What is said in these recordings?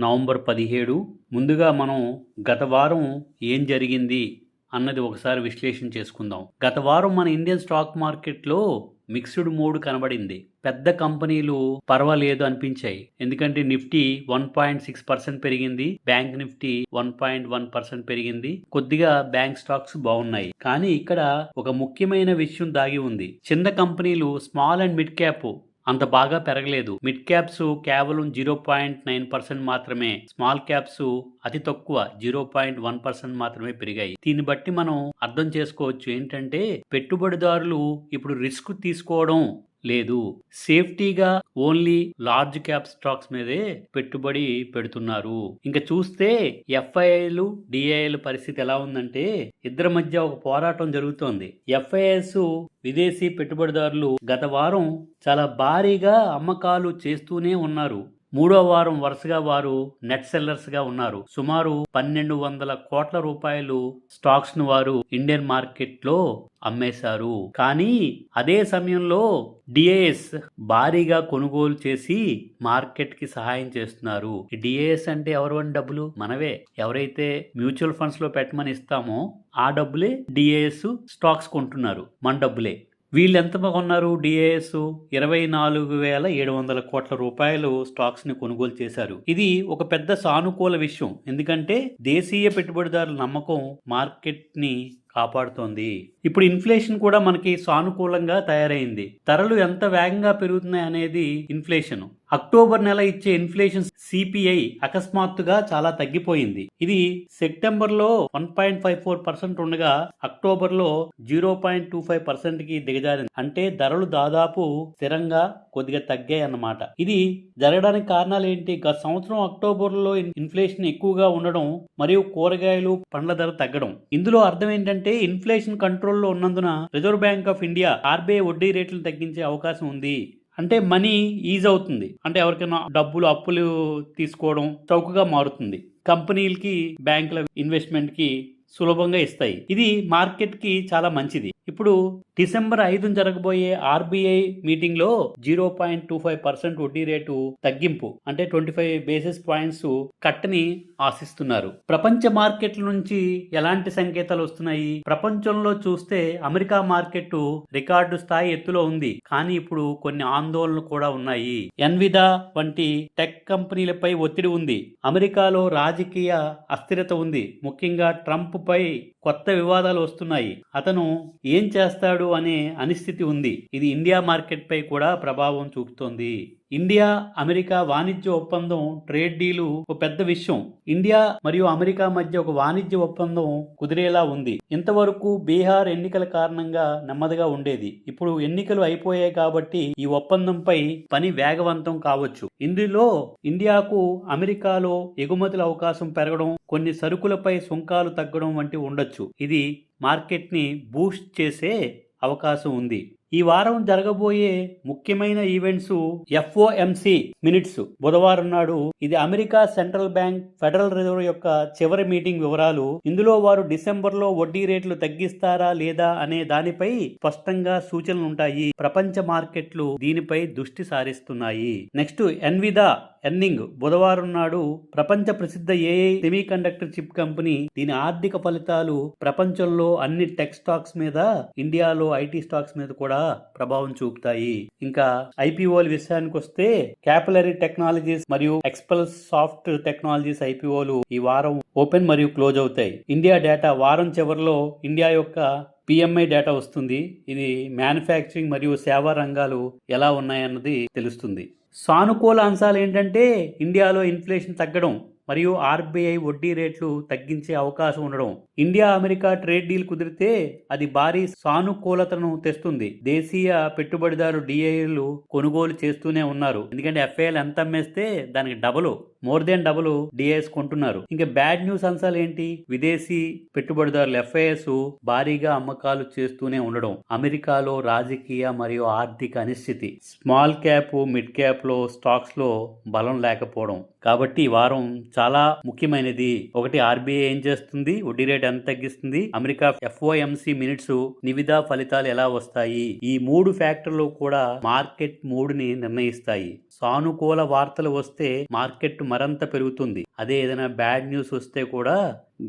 November పదిహేడు. ముందుగా మనం గత వారం ఏం జరిగింది అన్నది ఒకసారి విశ్లేషణ చేసుకుందాం. గత వారం మన ఇండియన్ స్టాక్ మార్కెట్లో మిక్స్డ్ మూడ్ కనబడింది. పెద్ద కంపెనీలు పర్వాలేదు అనిపించాయి. ఎందుకంటే Nifty one point six percent పెరిగింది. Bank Nifty one point one percent పెరిగింది. కొద్దిగా బ్యాంక్ స్టాక్స్ బాగున్నాయి. కానీ ఇక్కడ ఒక ముఖ్యమైన విషయం దాగి ఉంది. చిన్న కంపెనీలు స్మాల్ అండ్ మిడ్ క్యాప్ అంత బాగా పెరగలేదు. మిడ్ క్యాప్స్ కేవలం జీరో పాయింట్ నైన్ పర్సెంట్ మాత్రమే స్మాల్ క్యాప్స్ అతి తక్కువ జీరో పాయింట్ వన్ పర్సెంట్ మాత్రమే పెరిగాయి. దీన్ని బట్టి మనం అర్థం చేసుకోవచ్చు ఏంటంటే పెట్టుబడిదారులు ఇప్పుడు రిస్క్ తీసుకోవడం లేదు. సేఫ్టీగా ఓన్లీ లార్జ్ క్యాప్ స్టాక్స్ మీదే పెట్టుబడి పెడుతున్నారు. ఇంకా చూస్తే ఎఫ్ఐఐలు డిఐల పరిస్థితి ఎలా ఉందంటే ఇద్దరి మధ్య ఒక పోరాటం జరుగుతోంది. ఎఫ్ఐఎస్ విదేశీ పెట్టుబడిదారులు గత వారం చాలా భారీగా అమ్మకాలు చేస్తూనే ఉన్నారు. మూడో వారం వరుసగా వారు నెట్ సెల్లర్స్గా ఉన్నారు. సుమారు పన్నెండు వందల కోట్ల రూపాయలు స్టాక్స్ను వారు ఇండియన్ మార్కెట్లో అమ్మేశారు. కానీ అదే సమయంలో డిఏఎస్ భారీగా కొనుగోలు చేసి మార్కెట్కి సహాయం చేస్తున్నారు. డిఏఎస్ అంటే ఎవరు అని డబ్బులు? మనవే. ఎవరైతే మ్యూచువల్ ఫండ్స్లో పెట్టమని ఇస్తామో ఆ డబ్బులే డిఏఎస్ స్టాక్స్ కొంటున్నారు. మన డబ్బులే. వీళ్ళు ఎంత కొన్నారు డిఏఎస్ ఇరవై నాలుగు వేల ఏడు వందల కోట్ల రూపాయలు స్టాక్స్ని కొనుగోలు చేశారు. ఇది ఒక పెద్ద సానుకూల విషయం. ఎందుకంటే దేశీయ పెట్టుబడిదారుల నమ్మకం మార్కెట్ని కాపాడుతోంది. ఇప్పుడు ఇన్ఫ్లేషన్ కూడా మనకి సానుకూలంగా తయారైంది. ధరలు ఎంత వేగంగా పెరుగుతున్నాయి అనేది ఇన్ఫ్లేషన్. అక్టోబర్ నెల ఇచ్చే ఇన్ఫ్లేషన్ సిపిఐ అకస్మాత్తుగా చాలా తగ్గిపోయింది. ఇది సెప్టెంబర్లో one point five four percent ఉండగా అక్టోబర్లో జీరో పాయింట్ టూ ఫైవ్ పర్సెంట్కి దిగజారింది. అంటే ధరలు దాదాపు స్థిరంగా కొద్దిగా తగ్గాయి అన్నమాట. ఇది జరగడానికి కారణాలు ఏంటి? గత సంవత్సరం అక్టోబర్లో ఇన్ఫ్లేషన్ ఎక్కువగా ఉండడం మరియు కూరగాయలు పండ్ల ధర తగ్గడం. ఇందులో అర్థం ఏంటంటే ఇన్ఫ్లేషన్ కంట్రోల్లో ఉన్నందున Reserve Bank of India RBI వడ్డీ రేట్లు తగ్గించే అవకాశం ఉంది. అంటే మనీ ఈజ్ అవుతుంది. అంటే ఎవరికైనా డబ్బులు అప్పులు తీసుకోవడం చౌకగా మారుతుంది. కంపెనీలకి బ్యాంకుల ఇన్వెస్ట్మెంట్కి సులభంగా ఇస్తాయి. ఇది మార్కెట్కి చాలా మంచిది. ఇప్పుడు డిసెంబర్ ఐదున జరగబోయే ఆర్బీఐ మీటింగ్లో zero point two five percent వడ్డీ రేటు తగ్గింపు అంటే ట్వంటీ ఫైవ్ బేసిస్ పాయింట్స్ కట్టని ఆశిస్తున్నారు. ప్రపంచ మార్కెట్ల నుంచి ఎలాంటి సంకేతాలు వస్తున్నాయి? ప్రపంచంలో చూస్తే అమెరికా మార్కెట్ రికార్డు స్థాయి ఎత్తులో ఉంది. కానీ ఇప్పుడు కొన్ని ఆందోళనలు కూడా ఉన్నాయి. ఎన్విదా వంటి టెక్ కంపెనీలపై ఒత్తిడి ఉంది. అమెరికాలో రాజకీయ అస్థిరత ఉంది. ముఖ్యంగా ట్రంప్ పై కొత్త వివాదాలు వస్తున్నాయి. అతను ఏం చేస్తాడు అనే అనిస్థితి ఉంది. ఇది ఇండియా మార్కెట్పై కూడా ప్రభావం చూపుతోంది. ఇండియా అమెరికా వాణిజ్య ఒప్పందం ట్రేడ్ డీలు ఒక పెద్ద విషయం. ఇండియా మరియు అమెరికా మధ్య ఒక వాణిజ్య ఒప్పందం కుదిరేలా ఉంది. ఇంతవరకు బీహార్ ఎన్నికల కారణంగా నెమ్మదిగా ఉండేది. ఇప్పుడు ఎన్నికలు అయిపోయాయి కాబట్టి ఈ ఒప్పందంపై పని వేగవంతం కావచ్చు. ఇందులో ఇండియాకు అమెరికాలో ఎగుమతుల అవకాశం పెరగడం కొన్ని సరుకులపై సుంకాలు తగ్గడం వంటి ఉండొచ్చు. ఇది మార్కెట్ని బూస్ట్ చేసే అవకాశం ఉంది. ఈ వారం జరగబోయే ముఖ్యమైన ఈవెంట్స్ ఎఫ్ఓఎంసి మినిట్స్. బుధవారం నాడు ఇది America central bank Federal Reserve యొక్క చివరి మీటింగ్ వివరాలు. ఇందులో వారు డిసెంబర్లో వడ్డీ రేట్లు తగ్గిస్తారా లేదా అనే దానిపై స్పష్టంగా సూచనలు ఉంటాయి. ప్రపంచ మార్కెట్లు దీనిపై దృష్టి సారిస్తున్నాయి. Next ఎన్విదా earning. బుధవారం నాడు ప్రపంచ ప్రసిద్ధ AI semiconductor chip company దీని ఆర్థిక ఫలితాలు ప్రపంచంలో అన్ని టెక్ స్టాక్స్ మీద ఇండియాలో ఐటీ స్టాక్స్ మీద కూడా ప్రభావం చూపుతాయి. ఇంకా ఐపీఓల విషయానికి వస్తే క్యాపిలరీ టెక్నాలజీస్ మరియు ఎక్స్పల్స్ సాఫ్ట్ టెక్నాలజీస్ ఐపీఓలు ఈ వారం ఓపెన్ మరియు క్లోజ్ అవుతాయి. ఇండియా డేటా వారం చివరిలో ఇండియా యొక్క పిఎంఐ డేటా వస్తుంది. ఇది మ్యానుఫ్యాక్చరింగ్ మరియు సేవా రంగాలు ఎలా ఉన్నాయన్నది తెలుస్తుంది. సానుకూల అంశాలు ఏంటంటే ఇండియాలో ఇన్ఫ్లేషన్ తగ్గడం. మరియు ఆర్బీఐ వడ్డీ రేట్లు తగ్గించే అవకాశం ఉండడం. ఇండియా అమెరికా ట్రేడ్ డీల్ కుదిరితే అది భారీ సానుకూలతను తెస్తుంది. దేశీయ పెట్టుబడిదారు డిఐలు కొనుగోలు చేస్తూనే ఉన్నారు. ఎందుకంటే ఎఫ్ఐఎల్ ఎంత అమ్మేస్తే దానికి double. More than double DIIs కొంటున్నారు. ఇంకా బ్యాడ్ న్యూస్ అంశాలు ఏంటి? విదేశీ పెట్టుబడిదారులు ఎఫ్ఐఎస్ భారీగా అమ్మకాలు చేస్తూనే ఉండడం. అమెరికాలో రాజకీయ మరియు ఆర్థిక అనిశ్చితి. స్మాల్ క్యాప్ మిడ్ క్యాప్లో స్టాక్స్లో బలం లేకపోవడం. కాబట్టి ఈ వారం చాలా ముఖ్యమైనది. ఒకటి ఆర్బీఐ ఏం చేస్తుంది? వడ్డీ రేట్ ఎంత తగ్గిస్తుంది? అమెరికా ఎఫ్ఓఎంసి మినిట్స్ నివిధ ఫలితాలు ఎలా వస్తాయి? ఈ మూడు ఫ్యాక్టర్లు కూడా మార్కెట్ మూడుని నిర్ణయిస్తాయి. సానుకూల వార్తలు వస్తే మార్కెట్ మరంత పెరుగుతుంది. అదే ఏదైనా బ్యాడ్ న్యూస్ వస్తే కూడా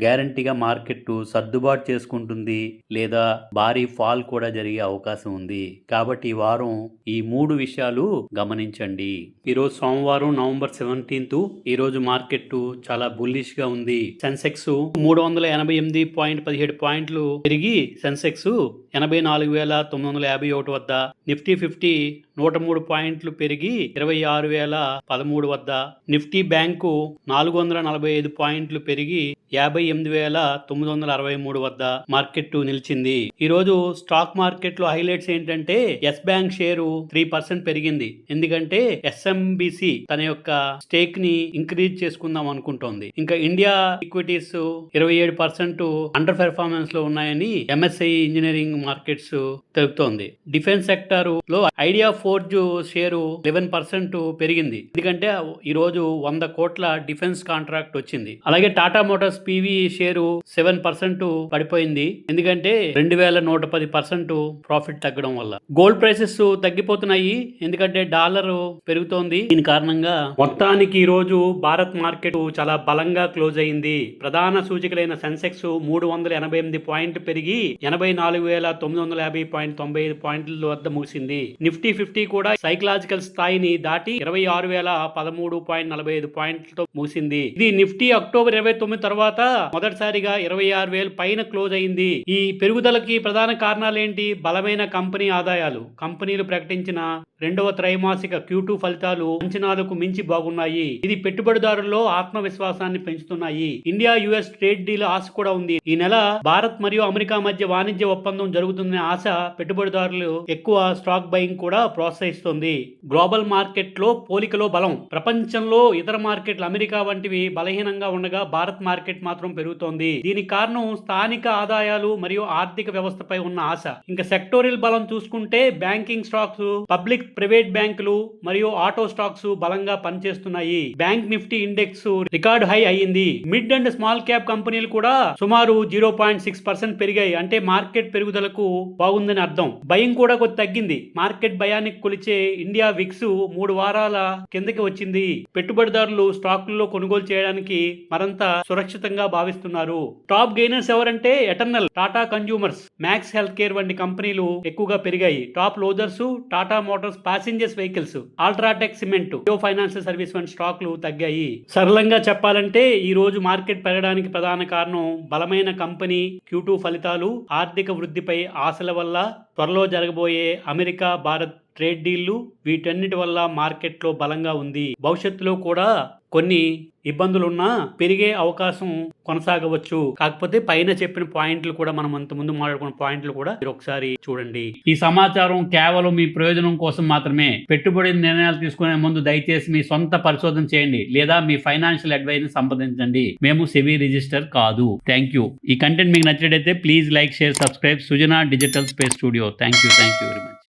గ్యారంటీగా మార్కెట్ సర్దుబాటు చేసుకుంటుంది లేదా భారీ ఫాల్ కూడా జరిగే అవకాశం ఉంది. కాబట్టి ఈ వారం ఈ మూడు విషయాలు గమనించండి. ఈరోజు సోమవారం నవంబర్ సెవెంటీన్త్. ఈరోజు మార్కెట్ చాలా బుల్లిష్గా ఉంది. సెన్సెక్స్ మూడు వందల ఎనభై ఎనిమిది పాయింట్ పదిహేడు పాయింట్లు పెరిగి సెన్సెక్స్ ఎనభై నాలుగు వేల తొమ్మిది వందల యాభై ఒకటి వద్ద నిఫ్టీ ఫిఫ్టీ నూట మూడు పాయింట్లు పెరిగి ఇరవై ఆరు వేల పదమూడు వద్ద నిఫ్టీ బ్యాంకు నాలుగు వందల నలభై ఐదు పాయింట్లు పెరిగి యాభై ఎనిమిది వేల తొమ్మిది వందల అరవై మూడు వద్ద మార్కెట్ నిలిచింది. ఈ రోజు స్టాక్ మార్కెట్లో హైలైట్స్ ఏంటంటే Yes Bank share three percent పెరిగింది. ఎందుకంటే ఎస్ఎంబిసి తన యొక్క స్టేక్ని ఇంక్రీజ్ చేసుకుందాం అనుకుంటోంది. ఇంకా ఇండియా ఈక్విటీస్ ఇరవై ఏడు పర్సెంట్ అండర్ పెర్ఫార్మెన్స్లో ఉన్నాయని ఎంఎస్ఐ ఇంజనీరింగ్ మార్కెట్స్ తెలుపుతోంది. డిఫెన్స్ సెక్టర్లో idea forge share eleven percent పెరిగింది. ఎందుకంటే ఈ రోజు వంద కోట్ల డిఫెన్స్ కాంట్రాక్ట్ వచ్చింది. అలాగే Tata Motors PV share seven percent పడిపోయింది. ఎందుకంటే రెండు వేల నూట పది పర్సెంట్ ప్రాఫిట్ తగ్గడం వల్ల. గోల్డ్ ప్రైసెస్ తగ్గిపోతున్నాయి. ఎందుకంటే డాలర్ పెరుగుతోంది. దీని కారణంగా మొత్తానికి ఈ రోజు భారత్ మార్కెట్ చాలా బలంగా క్లోజ్ అయింది. ప్రధాన సూచికలైన సెన్సెక్స్ మూడు వందల ఎనభై ఎనిమిది పాయింట్ పెరిగి ఎనభై నాలుగు వేల తొమ్మిది వందల యాభై పాయింట్ తొంభై ఐదు పాయింట్ల వద్ద ముగిసింది. నిఫ్టీ ఫిఫ్టీ కూడా సైకలాజికల్ స్థాయిని దాటి ఇరవై ఆరు వేల పదమూడు పాయింట్ నలభై ఐదు పాయింట్లతో మూసింది ఇది నిఫ్టీ అక్టోబర్ ఇరవై తొమ్మిది తర్వాత మొదటిసారిగా ఇరవై ఆరు వేలు పైన క్లోజ్ అయింది. ఈ పెరుగుదలకి ప్రధాన కారణాలు ఏంటి బలమైన కంపెనీ ఆదాయాలు. కంపెనీలు ప్రకటించిన రెండవ త్రైమాసిక క్యూటూ ఫలితాలు అంచనాలకు మించి బాగున్నాయి. ఇది పెట్టుబడిదారుల్లో ఆత్మవిశ్వాసాన్ని పెంచుతున్నాయి. ఇండియా యుఎస్ ట్రేడ్ డీల్ ఆశ కూడా ఉంది. ఈ నెల భారత్ మరియు అమెరికా మధ్య వాణిజ్య ఒప్పందం జరుగుతుందనే ఆశ పెట్టుబడిదారులు ఎక్కువ స్టాక్ బయింగ్ కూడా ప్రోత్సహిస్తుంది. గ్లోబల్ మార్కెట్లో పోలికలో బలం. ప్రపంచంలో ఇతర మార్కెట్లు అమెరికా వంటివి బలహీనంగా ఉండగా భారత్ మార్కెట్ మాత్రం పెరుగుతోంది. దీనికి కారణం స్థానిక ఆదాయాలు మరియు ఆర్థిక వ్యవస్థపై ఉన్న ఆశ. ఇంకా సెక్టోరియల్ బలం చూసుకుంటే బ్యాంకింగ్ స్టాక్స్ పబ్లిక్ ప్రైవేట్ బ్యాంకులు మరియు ఆటో స్టాక్స్ బలంగా పనిచేస్తున్నాయి. Bank Nifty index record high అయ్యింది. మిడ్ అండ్ స్మాల్ క్యాప్ కంపెనీలు కూడా సుమారు జీరో పాయింట్ సిక్స్ పర్సెంట్ పెరిగాయి. అంటే మార్కెట్ పెరుగుదలకు బాగుందని అర్థం. భయం కూడా కొద్ది తగ్గింది. మార్కెట్ భయానికి కొలిచే ఇండియా విక్స్ మూడు వారాల కిందకి వచ్చింది. పెట్టుబడిదారులు స్టాక్లలో కొనుగోలు చేయడానికి మరింత సురక్షితంగా భావిస్తున్నారు. టాప్ గెయినర్స్ ఎవరంటే Eternal Tata consumers Max health care వంటి కంపెనీలు ఎక్కువగా పెరిగాయి. Top losers Tata Motors passengers vehicles UltraTech cement Jio financial service వంటి స్టాక్లు తగ్గాయి. సరళంగా చెప్పాలంటే ఈ రోజు మార్కెట్ పెరగడానికి ప్రధాన కారణం బలమైన కంపెనీ క్యూటూ ఫలితాలు ఆర్థిక వృద్ధిపై ఆశల వల్ల త్వరలో జరగబోయే అమెరికా భారత్ ట్రేడ్ డీళ్ళు వీటన్నిటి వల్ల మార్కెట్లో బలంగా ఉంది. భవిష్యత్తులో కూడా కొన్ని ఇబ్బందులున్నా పెరిగే అవకాశం కొనసాగవచ్చు. కాకపోతే పైన చెప్పిన పాయింట్లు కూడా మనం అంత ముందు మాట్లాడుకున్న పాయింట్లు కూడా మీరు ఒకసారి చూడండి. ఈ సమాచారం కేవలం మీ ప్రయోజనం కోసం మాత్రమే. పెట్టుబడి నిర్ణయాలు తీసుకునే ముందు దయచేసి మీ సొంత పరిశోధన చేయండి. లేదా మీ ఫైనాన్షియల్ అడ్వైస్ సంప్రదించండి. మేము సెవీ రిజిస్టర్ కాదు. Thank you. ఈ కంటెంట్ మీకు నచ్చినట్టయితే please like share subscribe. Sujana digital space studio. Thank you. Thank you very much.